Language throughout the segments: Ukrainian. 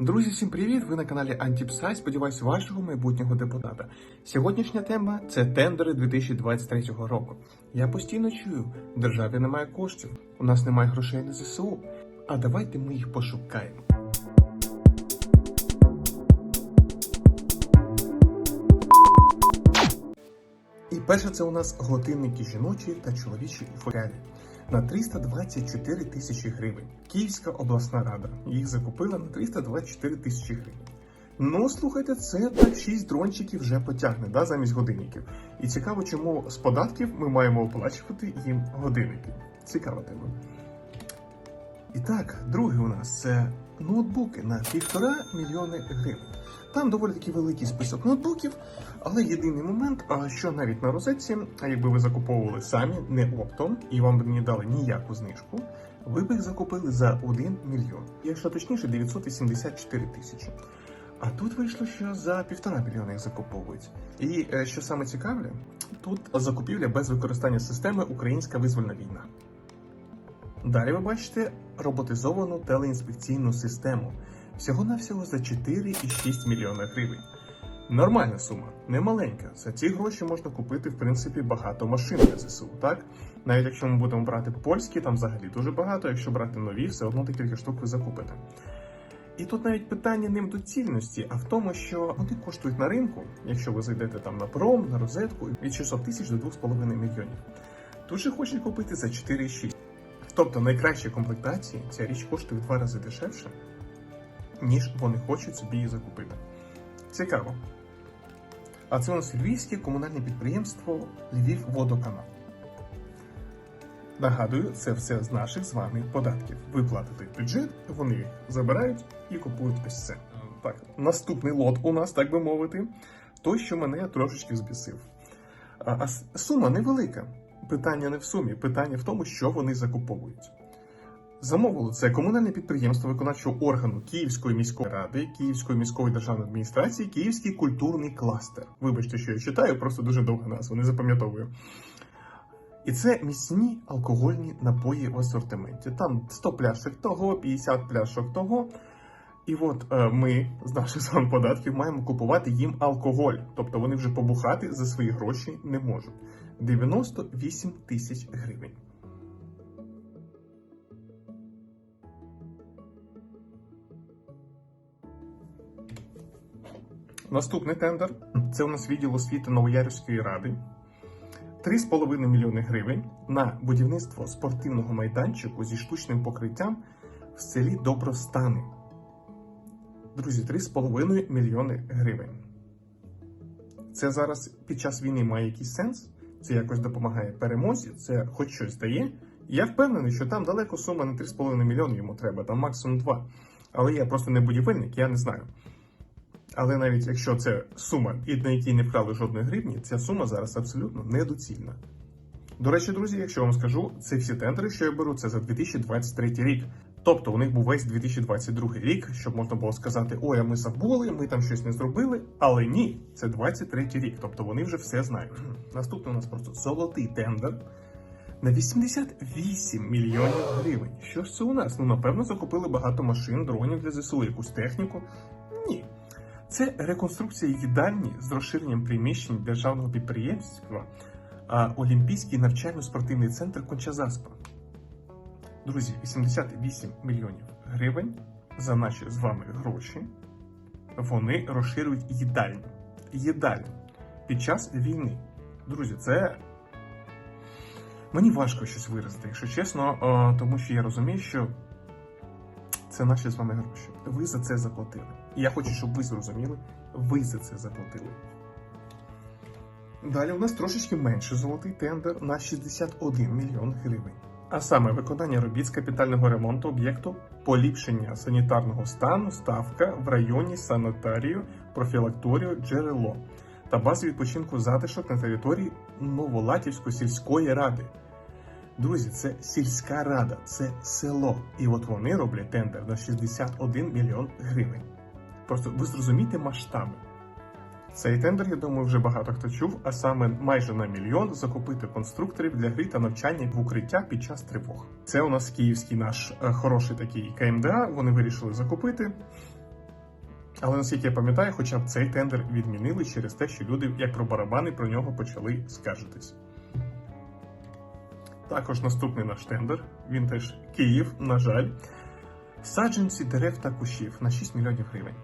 Друзі, всім привіт! Ви на каналі Антіпсай. Сподіваюсь, вашого майбутнього депутата. Сьогоднішня тема це тендери 2023 року. Я постійно чую, в державі немає коштів, у нас немає грошей на ЗСУ. А давайте ми їх пошукаємо. І перше це у нас годинники жіночі та чоловічі у форелі на 324 тисячі гривень. Київська обласна рада їх закупила на 324 тисячі гривень. Ну, слухайте, це так 6 дрончиків вже потягне да, замість годинників. І цікаво, чому з податків ми маємо оплачувати їм годинники. Цікава тема. І так, другий у нас це ноутбуки на півтора мільйони гривень. Там доволі таки великий список ноутбуків, але єдиний момент, що навіть на розетці, а якби ви закуповували самі, не оптом, і вам би не дали ніяку знижку, ви б їх закупили за 1 мільйон. Якщо точніше, 984 тисячі. А тут вийшло, що за півтора мільйона їх закуповують. І е, що саме цікаве, тут закупівля без використання системи Українська визвольна війна. Далі ви бачите роботизовану телеінспекційну систему. Всього-навсього за 4,6 мільйона гривень. Нормальна сума, не маленька. За ці гроші можна купити, в принципі, багато машин для ЗСУ, так? Навіть якщо ми будемо брати польські, там взагалі дуже багато, якщо брати нові, все одно декілька штук ви закупите. І тут навіть питання не в доцільності, а в тому, що вони коштують на ринку, якщо ви зайдете там на пром, на розетку, від 600 тисяч до 2,5 мільйонів. Тут же хочуть купити за 4,6. Тобто найкращі комплектації ця річ коштує в два рази дешевше, ніж вони хочуть собі її закупити. Цікаво. А це у нас львівське комунальне підприємство Львів Водоканал. Нагадую, це все з наших з вами податків. Ви платите бюджет, вони їх забирають і купують ось це. Так, наступний лот у нас, так би мовити, той, що мене трошечки збісив. А сума невелика. Питання не в сумі, питання в тому, що вони закуповують. Замовило це комунальне підприємство виконавчого органу Київської міської ради, Київської міської державної адміністрації, Київський культурний кластер. Вибачте, що я читаю, просто дуже довга назва, не запам'ятовую. І це міцні алкогольні напої в асортименті. Там 100 пляшок того, 50 пляшок того. І от е, ми з наших з податків маємо купувати їм алкоголь. Тобто вони вже побухати за свої гроші не можуть. 98 тисяч гривень. Наступний тендер це у нас відділ освіти Новоярівської ради. 3,5 мільйони гривень на будівництво спортивного майданчику зі штучним покриттям в селі Добростани. Друзі, 3,5 мільйони гривень. Це зараз під час війни має якийсь сенс? Це якось допомагає перемозі, це хоч щось дає. Я впевнений, що там далеко сума не 3,5 мільйони йому треба, там максимум 2. Але я просто не будівельник, я не знаю. Але навіть якщо це сума, і на якій не вкрали жодної гривні, ця сума зараз абсолютно недоцільна. До речі, друзі, якщо вам скажу, це всі тендери, що я беру, це за 2023 рік. Тобто у них був весь 2022 рік, щоб можна було сказати, ой, а ми забули, ми там щось не зробили. Але ні, це 23 рік, тобто вони вже все знають. Наступний у нас просто золотий тендер на 88 мільйонів гривень. Що ж це у нас? Ну, напевно, закупили багато машин, дронів для ЗСУ, якусь техніку. Ні. Це реконструкція їдальні з розширенням приміщень державного підприємства Олімпійський навчально-спортивний центр Кончазаспа. Друзі, 88 мільйонів гривень за наші з вами гроші. Вони розширюють їдальню. Їдальню під час війни. Друзі, це мені важко щось виразити, якщо чесно, тому що я розумію, що це наші з вами гроші. Ви за це заплатили. І я хочу, щоб ви зрозуміли, ви за це заплатили. Далі у нас трошечки менше золотий тендер на 61 мільйон гривень. А саме виконання робіт з капітального ремонту об'єкту, поліпшення санітарного стану, ставка в районі санітарію, профілакторію, джерело та бази відпочинку затишок на території Новолатівської сільської ради. Друзі, це сільська рада, це село. І от вони роблять тендер на 61 мільйон гривень. Просто ви зрозумієте масштаби. Цей тендер, я думаю, вже багато хто чув, а саме майже на мільйон закупити конструкторів для гри та навчання в укриття під час тривог. Це у нас київський наш е, хороший такий КМДА. Вони вирішили закупити. Але наскільки я пам'ятаю, хоча б цей тендер відмінили через те, що люди, як про барабани, про нього почали скаржитись. Також наступний наш тендер, він теж Київ, на жаль. Саджанці дерев та кущів на 6 мільйонів гривень.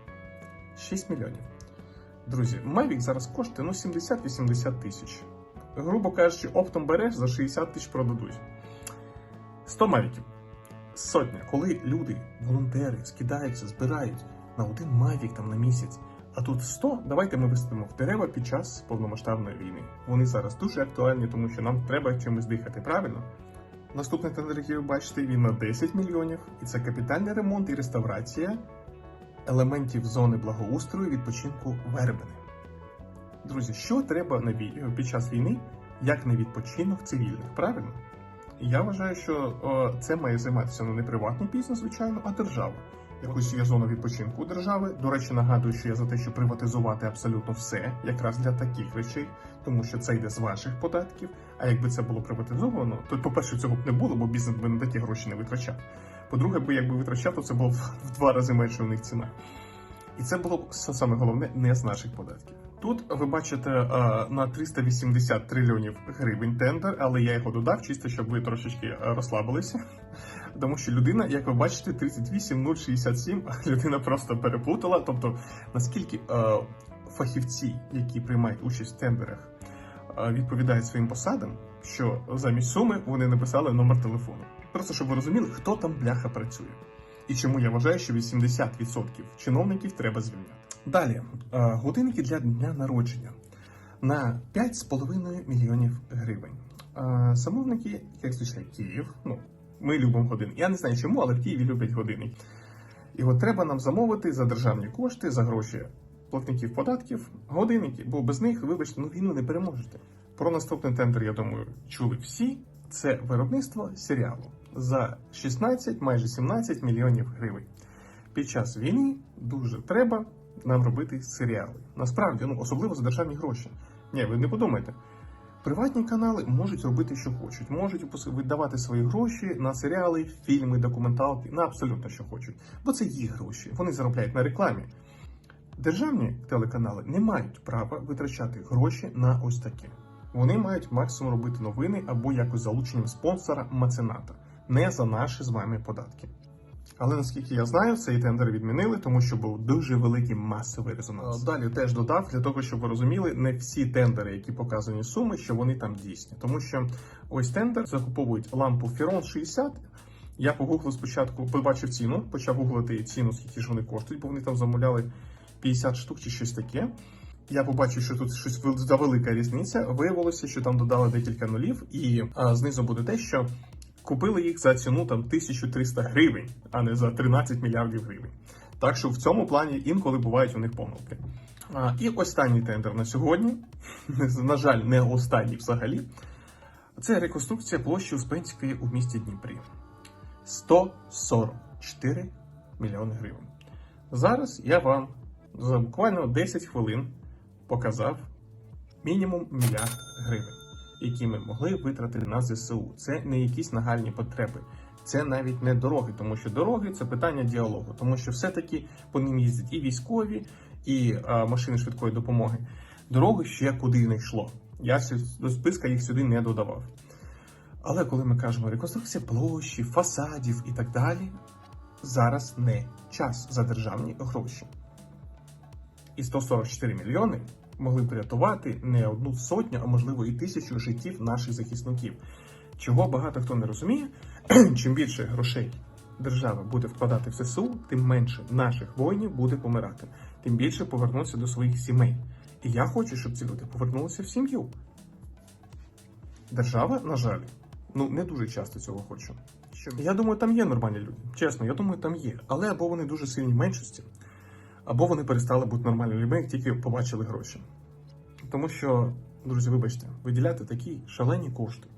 6 мільйонів. Друзі, Mavic зараз коштує ну, 70-80 тисяч. Грубо кажучи, оптом береш за 60 тисяч продадуть. 100 мавіків. Сотня. Коли люди, волонтери, скидаються, збирають на один мавік там на місяць. А тут 100, давайте ми висадимо в дерева під час повномасштабної війни. Вони зараз дуже актуальні, тому що нам треба чимось дихати, правильно? Наступний тендер, який ви бачите, він на 10 мільйонів, і це капітальний ремонт і реставрація елементів зони благоустрою відпочинку Вербени. Друзі, що треба на вій- під час війни, як не відпочинок цивільних, правильно? Я вважаю, що о, це має займатися ну, не приватний бізнес, звичайно, а держава. Якось є зона відпочинку держави. До речі, нагадую, що я за те, щоб приватизувати абсолютно все, якраз для таких речей, тому що це йде з ваших податків. А якби це було приватизовано, то по-перше, цього б не було, бо бізнес би на такі гроші не витрачав. По-друге, би якби витрачав, це було в два рази менше у них ціна. І це було саме головне не з наших податків. Тут ви бачите е, на 380 трильйонів гривень тендер, але я його додав чисто, щоб ви трошечки е, розслабилися. Тому що людина, як ви бачите, 38067, людина просто переплутала. Тобто, наскільки е, фахівці, які приймають участь в тендерах, відповідають своїм посадам, що замість суми вони написали номер телефону. Просто щоб ви розуміли, хто там бляха працює. І чому я вважаю, що 80% чиновників треба звільняти. Далі, е, годинники для дня народження на 5,5 мільйонів гривень. Е, Замовники, як звичайно, Київ. Ну, ми любимо годинники. Я не знаю чому, але в Києві люблять годинники. І от треба нам замовити за державні кошти, за гроші платників податків, годинники, бо без них, вибачте, ну війну не переможете. Про наступний тендер, я думаю, чули всі. Це виробництво серіалу за 16, майже 17 мільйонів гривень. Під час війни дуже треба нам робити серіали. Насправді, ну особливо за державні гроші. Ні, ви не подумайте. Приватні канали можуть робити, що хочуть, можуть видавати свої гроші на серіали, фільми, документалки, на абсолютно що хочуть, бо це їх гроші. Вони заробляють на рекламі. Державні телеканали не мають права витрачати гроші на ось таке. Вони мають максимум робити новини або якось залученням спонсора мецената, не за наші з вами податки. Але наскільки я знаю, цей тендер відмінили, тому що був дуже великий масовий резонанс. Далі теж додав для того, щоб ви розуміли, не всі тендери, які показані суми, що вони там дійсні. Тому що ось тендер закуповують лампу Фірон 60. Я погуглив спочатку, побачив ціну, почав гуглити ціну, скільки ж вони коштують, бо вони там замовляли 50 штук чи щось таке. Я побачив, що тут щось за велика різниця. Виявилося, що там додали декілька нулів, і а, знизу буде те, що купили їх за ціну там 1300 гривень, а не за 13 мільярдів гривень. Так що в цьому плані інколи бувають у них помилки. А, і останній тендер на сьогодні, на жаль, не останній взагалі. Це реконструкція площі Успенської у місті Дніпрі. 144 мільйони гривень. Зараз я вам за буквально 10 хвилин показав мінімум мільярд гривень, які ми могли витратити на ЗСУ. Це не якісь нагальні потреби. Це навіть не дороги, тому що дороги це питання діалогу, тому що все-таки по ним їздять і військові, і а, машини швидкої допомоги. Дороги ще куди не йшло. Я до списка їх сюди не додавав. Але коли ми кажемо реконструкція площі, фасадів і так далі, зараз не час за державні гроші. І 144 мільйони могли б врятувати не одну сотню, а можливо і тисячу життів наших захисників. Чого багато хто не розуміє, чим більше грошей держава буде вкладати в ССУ, тим менше наших воїнів буде помирати, тим більше повернуться до своїх сімей. І я хочу, щоб ці люди повернулися в сім'ю. Держава, на жаль, ну не дуже часто цього хоче. Я думаю, там є нормальні люди. Чесно, я думаю, там є. Але або вони дуже сильні в меншості, або вони перестали бути нормальними людьми, як тільки побачили гроші. Тому що, друзі, вибачте, виділяти такі шалені кошти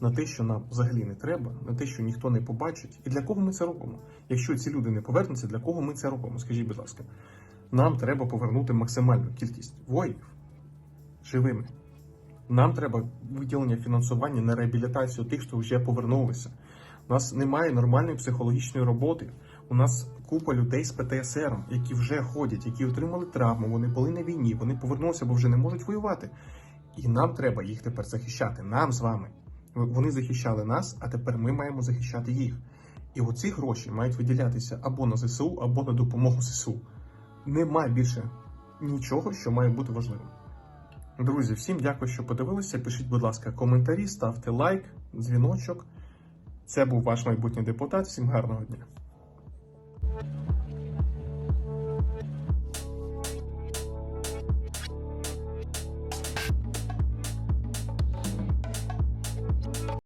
на те, що нам взагалі не треба, на те, що ніхто не побачить. І для кого ми це робимо? Якщо ці люди не повернуться, для кого ми це робимо? Скажіть, будь ласка, нам треба повернути максимальну кількість воїнів живими. Нам треба виділення фінансування на реабілітацію тих, хто вже повернулися. У нас немає нормальної психологічної роботи. У нас купа людей з ПТСР, які вже ходять, які отримали травму, вони були на війні, вони повернулися, бо вже не можуть воювати. І нам треба їх тепер захищати. Нам з вами. Вони захищали нас, а тепер ми маємо захищати їх. І оці гроші мають виділятися або на ЗСУ, або на допомогу ЗСУ. Нема більше нічого, що має бути важливим. Друзі, всім дякую, що подивилися. Пишіть, будь ласка, коментарі, ставте лайк, дзвіночок. Це був ваш майбутній депутат. Всім гарного дня.